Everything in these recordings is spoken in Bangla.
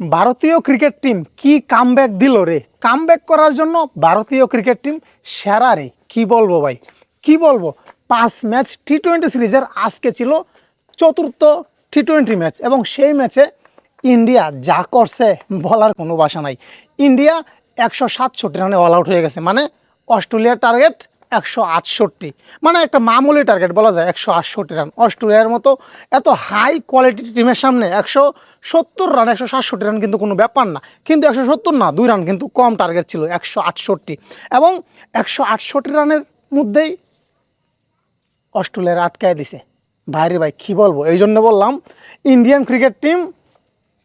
ভারতীয় ক্রিকেট টিম কি কামব্যাক দিল রে? কামব্যাক করার জন্য ভারতীয় ক্রিকেট টিম সেরা রে। কি বলব ভাই? কি বলব? পাঁচ ম্যাচ টি টোয়েন্টি সিরিজের আজকে ছিল চতুর্থ টি টোয়েন্টি ম্যাচ এবং সেই ম্যাচে ইন্ডিয়া যা করছে বলার কোনো বাসা নাই। ইন্ডিয়া একশো সাতষট্টি রানে অল আউট হয়ে গেছে। মানে অস্ট্রেলিয়ার টার্গেট একশো আটষট্টি। মানে একটা মামুলি টার্গেট বলা যায়, একশো আটষট্টি রান। অস্ট্রেলিয়ার মতো এত হাই কোয়ালিটি টিমের সামনে একশো সত্তর রান একশো সাতষট্টি রান কিন্তু কোনো ব্যাপার না। কিন্তু একশো সত্তর না, দুই রান কিন্তু কম টার্গেট ছিল, একশো আটষট্টি। এবং একশো আটষট্টি রানের মধ্যেই অস্ট্রেলিয়ার আটকায় দিছে। ভাইরে ভাই, কী বলব? এই জন্য বললাম ইন্ডিয়ান ক্রিকেট টিম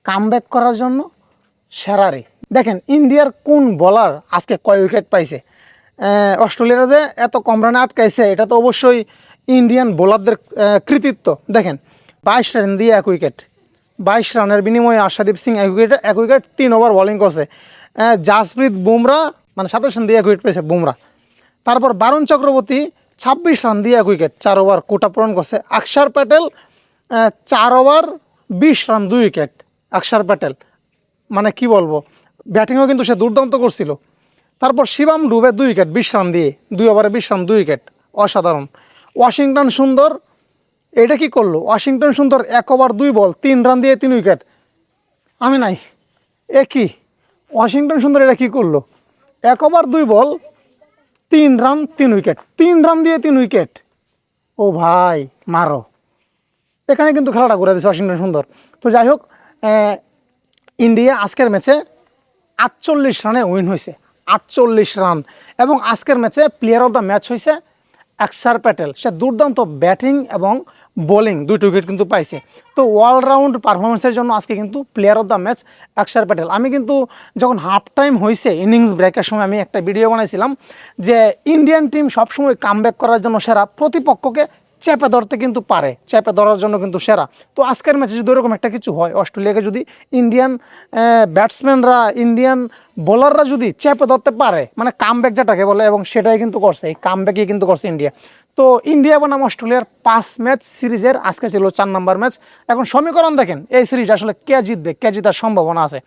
কামব্যাক করার জন্য সেরা রে। দেখেন ইন্ডিয়ার কোন বলার আজকে কয় উইকেট পাইছে? অস্ট্রেলিয়ারা যে এত কম রানে আটকাইছে, এটা তো অবশ্যই ইন্ডিয়ান বোলারদের কৃতিত্ব। দেখেন, বাইশ রান দিয়ে এক উইকেট বাইশ রানের বিনিময়ে আশাদীপ সিং এক উইকেট এক উইকেট তিন ওভার বোলিং করছে। জাসপ্রীত বুমরা মানে সাতাশ রান দিয়ে এক উইকেট পেয়েছে বুমরা। তারপর বারুণ চক্রবর্তী ছাব্বিশ রান দিয়ে এক উইকেট, চার ওভার কোটা পূরণ করছে আকসার প্যাটেল। চার ওভার বিশ রান, দুই উইকেট, আকসার প্যাটেল। মানে কি বলব, ব্যাটিংও কিন্তু সে দুর্দান্ত করছিল। তারপর শিবাম ডুবে দুই উইকেট, বিশ রান দিয়ে, দুই ওভারে বিশ রান, দুই উইকেট, অসাধারণ। ওয়াশিংটন সুন্দর এটা কি করল? ওয়াশিংটন সুন্দর এক ওভার দুই বল, তিন রান দিয়ে তিন উইকেট। আমি নাই। এ কি? ওয়াশিংটন সুন্দর এটা কি করল? এক ওভার দুই বল, তিন রান, তিন উইকেট। তিন রান দিয়ে তিন উইকেট। ও ভাই, মারো। এখানে কিন্তু খেলাটা করে দিয়েছে ওয়াশিংটন সুন্দর। তো যাই হোক ইন্ডিয়া আজকের ম্যাচে আটচল্লিশ রানে উইন হয়েছে। আটচল্লিশ রান। এবং আজকের ম্যাচে প্লেয়ার অফ দ্য ম্যাচ হয়েছে অক্ষর প্যাটেল। সে দুর্দান্ত ব্যাটিং এবং বোলিং, দুইটা উইকেট কিন্তু পাইছে। তো অলরাউন্ড পারফরমেন্সের জন্য আজকে কিন্তু প্লেয়ার অফ দ্য ম্যাচ অক্ষর প্যাটেল আমি কিন্তু যখন হাফ টাইম হয়েছে ইনিংস ব্রেকের সময় আমি একটা ভিডিও বানাইছিলাম যে ইন্ডিয়ান টিম সবসময় কামব্যাক করার জন্য সেরা, প্রতিপক্ষকে চেপে ধরতে কিন্তু পারে, চেপে ধরার জন্য কিন্তু সেরা। তো আজকের ম্যাচে যদি ওরকম একটা কিছু হয়, অস্ট্রেলিয়াকে যদি ইন্ডিয়ান ব্যাটসম্যানরা ইন্ডিয়ান বোলাররা যদি চেপে ধরতে পারে মানে কামব্যাক যেটাকে বলে, এবং সেটাই কিন্তু করছে, এই কামব্যাকই কিন্তু করছে ইন্ডিয়া তো ইন্ডিয়া বনাম অস্ট্রেলিয়ার পাঁচ ম্যাচ সিরিজের আজকে ছিল চার নাম্বার ম্যাচ। এখন সমীকরণ দেখেন, এই সিরিজটা আসলে কে জিতবে, কে জিতার সম্ভাবনা আছে।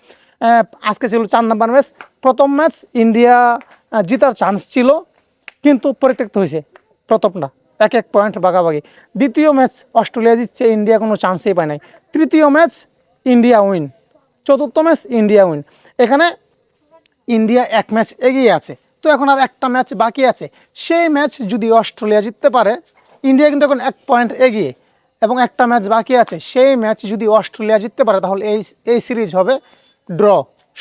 আজকে ছিল চার নাম্বার ম্যাচ, প্রথম ম্যাচ ইন্ডিয়া জিতার চান্স ছিল, কিন্তু পরিত্যক্ত হয়েছে প্রথমটা এক এক পয়েন্ট ভাগাভাগি। দ্বিতীয় ম্যাচ অস্ট্রেলিয়া জিতছে, ইন্ডিয়া কোনো চান্সই পায় নাই। তৃতীয় ম্যাচ ইন্ডিয়া উইন চতুর্থ ম্যাচ ইন্ডিয়া উইন এখানে ইন্ডিয়া এক ম্যাচ এগিয়ে আছে। তো এখন আর একটা ম্যাচ বাকি আছে। সেই ম্যাচ যদি অস্ট্রেলিয়া জিততে পারে, ইন্ডিয়া কিন্তু এখন এক পয়েন্ট এগিয়ে। এবং একটা ম্যাচ বাকি আছে, সেই ম্যাচ যদি অস্ট্রেলিয়া জিততে পারে, তাহলে এই এই সিরিজ হবে ড্র,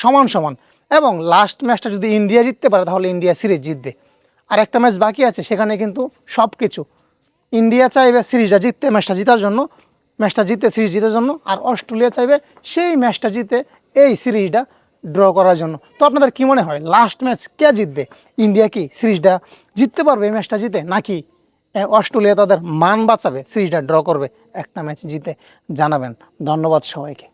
সমান সমান। এবং লাস্ট ম্যাচটা যদি ইন্ডিয়া জিততে পারে, তাহলে ইন্ডিয়া সিরিজ জিতবে। আর একটা ম্যাচ বাকি আছে, সেখানে কিন্তু সব কিছু ইন্ডিয়া চাইবে সিরিজটা জিততে, ম্যাচটা জেতার জন্য। ম্যাচটা জিতে সিরিজ জিতার জন্য। আর অস্ট্রেলিয়া চাইবে সেই ম্যাচটা জিতে এই সিরিজটা ড্র করার জন্য। তো আপনাদের কী মনে হয় লাস্ট ম্যাচ কে জিতবে? ইন্ডিয়া কি সিরিজটা জিততে পারবে এই ম্যাচটা জিতে, নাকি অস্ট্রেলিয়া তাদের মান বাঁচাবে, সিরিজটা ড্র করবে, একটা ম্যাচ জিতে? জানাবেন। ধন্যবাদ সবাইকে।